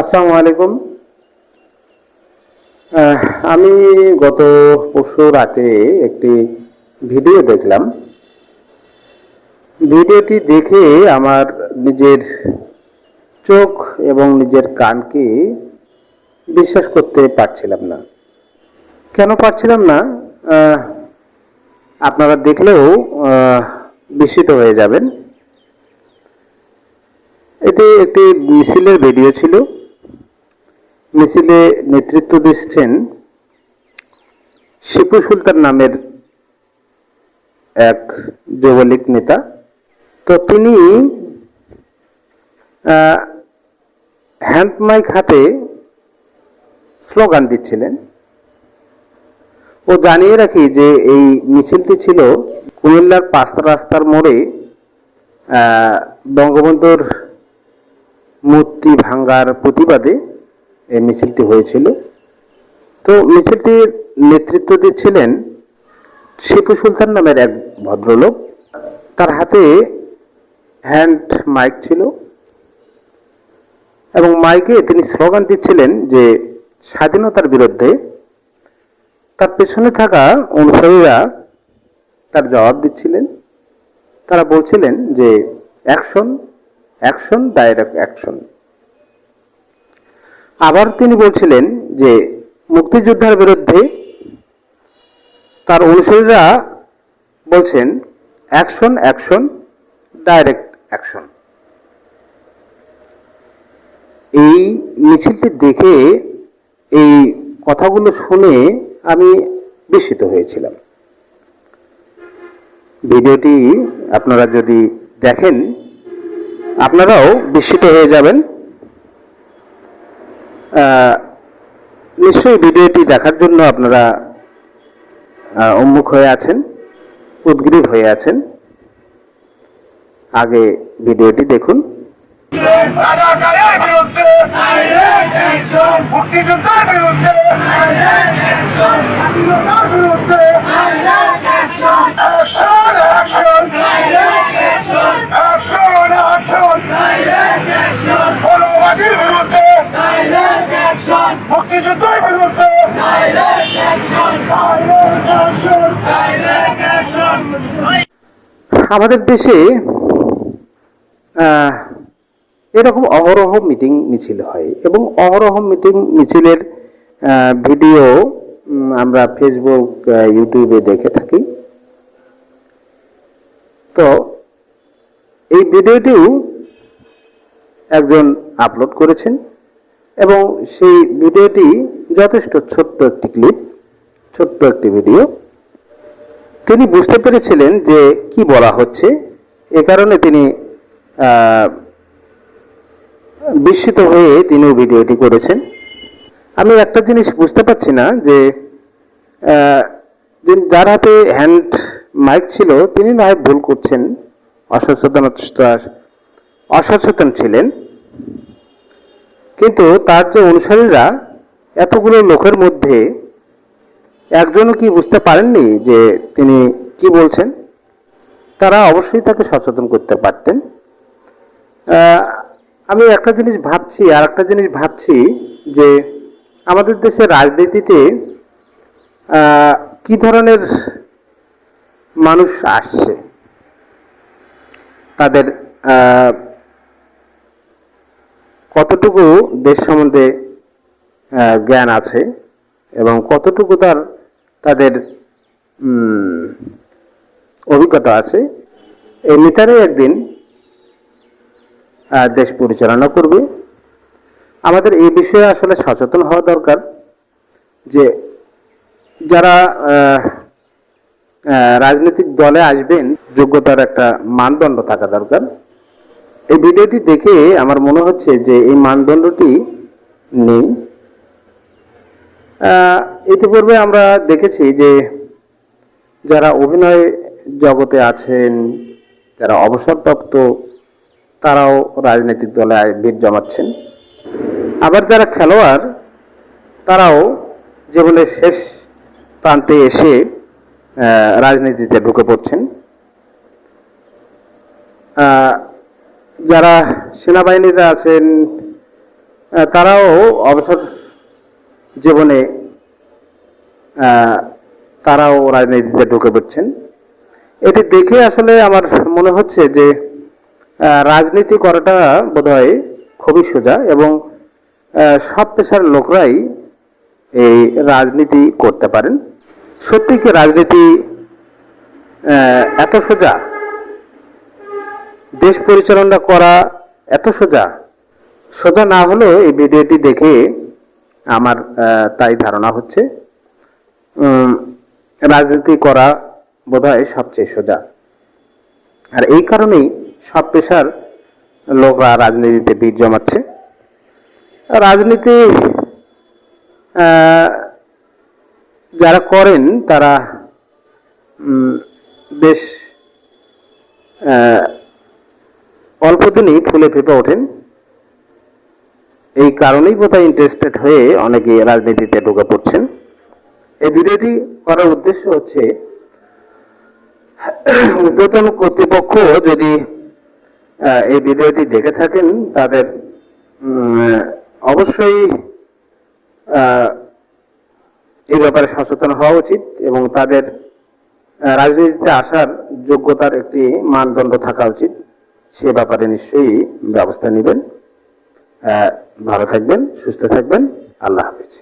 আসসালামু আলাইকুম। আমি গত পরশু রাতে একটি ভিডিও দেখলাম। ভিডিওটি দেখে আমার নিজের চোখ এবং নিজের কানকে বিশ্বাস করতে পারছিলাম না। কেন পারছিলাম না? আপনারা দেখলেও বিস্মিত হয়ে যাবেন। এটি একটি মিছিলের ভিডিও ছিল। মিছিলে নেতৃত্ব দিচ্ছেন শিপু সুলতান নামের এক যুবলীগ নেতা। তো তিনি হ্যান্ড মাইক হাতে স্লোগান দিচ্ছিলেন। ও জানিয়ে রাখি যে এই মিছিলটি ছিল কুমিল্লার পাঁচটা রাস্তার মোড়ে বঙ্গবন্ধুর মূর্তি ভাঙ্গার প্রতিবাদে। এই মিছিলটি হয়েছিল। তো মিছিলটির নেতৃত্ব দিচ্ছিলেন শিপু সুলতান নামের এক ভদ্রলোক। তার হাতে হ্যান্ড মাইক ছিল এবং মাইকে তিনি স্লোগান দিচ্ছিলেন যে স্বাধীনতার বিরুদ্ধে তার পেছনে থাকা অনুসারীরা তার জবাব দিচ্ছিলেন। তারা বলছিলেন যে অ্যাকশন অ্যাকশন ডাইরেক্ট অ্যাকশন আবার তিনি বলছিলেন যে মুক্তিযোদ্ধার বিরুদ্ধে তার অনুসারীরা বলছেন অ্যাকশন অ্যাকশন ডাইরেক্ট অ্যাকশন এই মিছিলটি দেখে এই কথাগুলো শুনে আমি বিস্মিত হয়েছিলাম। ভিডিওটি আপনারা যদি দেখেন, আপনারাও বিস্মিত হয়ে যাবেন। নিশ্চয়ই ভিডিওটি দেখার জন্য আপনারা উন্মুখ হয়ে আছেন, উদ্গ্রীব হয়ে আছেন। আগে ভিডিওটি দেখুন। রাজাকারের আমাদের দেশে এরকম অহরহ মিটিং মিছিল হয় এবং অহরহ মিটিং মিছিলের ভিডিও আমরা ফেসবুক ইউটিউবে দেখে থাকি। তো এই ভিডিওটিও একজন আপলোড করেছেন। এবং সেই ভিডিওটি যথেষ্ট ছোট্ট একটি ক্লিপ, ছোট্ট একটি ভিডিও। তিনি বুঝতে পেরেছিলেন যে কি বলা হচ্ছে। এ কারণে তিনি বিস্মিত হয়ে তিনি ভিডিওটি করেছেন। আমি একটা জিনিস বুঝতে পারছি না যে যার হাতে হ্যান্ড মাইক ছিল, তিনি না ভুল করছেন। অসচেতনতা অসচেতন ছিলেন। কিন্তু তার যে অনুসারীরা এতগুলো লোকের মধ্যে একজনও কি বুঝতে পারেননি যে তিনি কি বলছেন? তারা অবশ্যই তাকে সচেতন করতে পারতেন। আমি একটা জিনিস ভাবছি, আর একটা জিনিস ভাবছি যে আমাদের দেশের রাজনীতিতে কি ধরনের মানুষ আসছে? তাদের কতটুকু দেশ সম্বন্ধে জ্ঞান আছে এবং কতটুকু তার, তাদের অভিজ্ঞতা আছে, এই নেতারাই একদিন দেশ পরিচালনা করবে। আমাদের এই বিষয়ে আসলে সচেতন হওয়া দরকার যে যারা রাজনৈতিক দলে আসবেন, যোগ্যতার একটা মানদণ্ড থাকা দরকার। এই ভিডিওটি দেখে আমার মনে হচ্ছে যে এই মানদণ্ডটি নেই। ইতিপূর্বে আমরা দেখেছি যে যারা অভিনয় জগতে আছেন, যারা অবসরপ্রাপ্ত, তারাও রাজনৈতিক দলে ভিড় জমাচ্ছেন। আবার যারা খেলোয়াড়, তারাও জীবনের শেষ প্রান্তে এসে রাজনীতিতে ঢুকে পড়ছেন। যারা সেনাবাহিনীতে আছেন তারাও অবসর জীবনে তারাও রাজনীতিতে ঢুকে পড়ছেন। এটি দেখে আসলে আমার মনে হচ্ছে যে রাজনীতি করাটা বোধহয় খুবই সোজা এবং সব পেশার লোকরাই এই রাজনীতি করতে পারেন। সত্যি কি রাজনীতি এত সোজা? দেশ পরিচালনা করা এত সোজা? সোজা না হলেও এই ভিডিওটি দেখে আমার তাই ধারণা হচ্ছে রাজনীতি করা বোধহয় সবচেয়ে সোজা। আর এই কারণেই সব পেশার লোকরা রাজনীতিতে ভিড় জমাচ্ছে। রাজনীতি যারা করেন তারা বেশ অল্প দিনেই ফুলে ফেপে ওঠেন। এই কারণেই বোধহয় ইন্টারেস্টেড হয়ে অনেকে রাজনীতিতে ঢুকে পড়ছেন। এই ভিডিওটি করার উদ্দেশ্য হচ্ছে ঊর্ধ্বতন কর্তৃপক্ষ যদি এই ভিডিওটি দেখে থাকেন, তাদের অবশ্যই এই ব্যাপারে সচেতন হওয়া উচিত এবং তাদের রাজনীতিতে আসার যোগ্যতার একটি মানদণ্ড থাকা উচিত। সে ব্যাপারে নিশ্চয়ই ব্যবস্থা নেবেন। ভালো থাকবেন সুস্থ থাকবেন। আল্লাহ হাফিজ।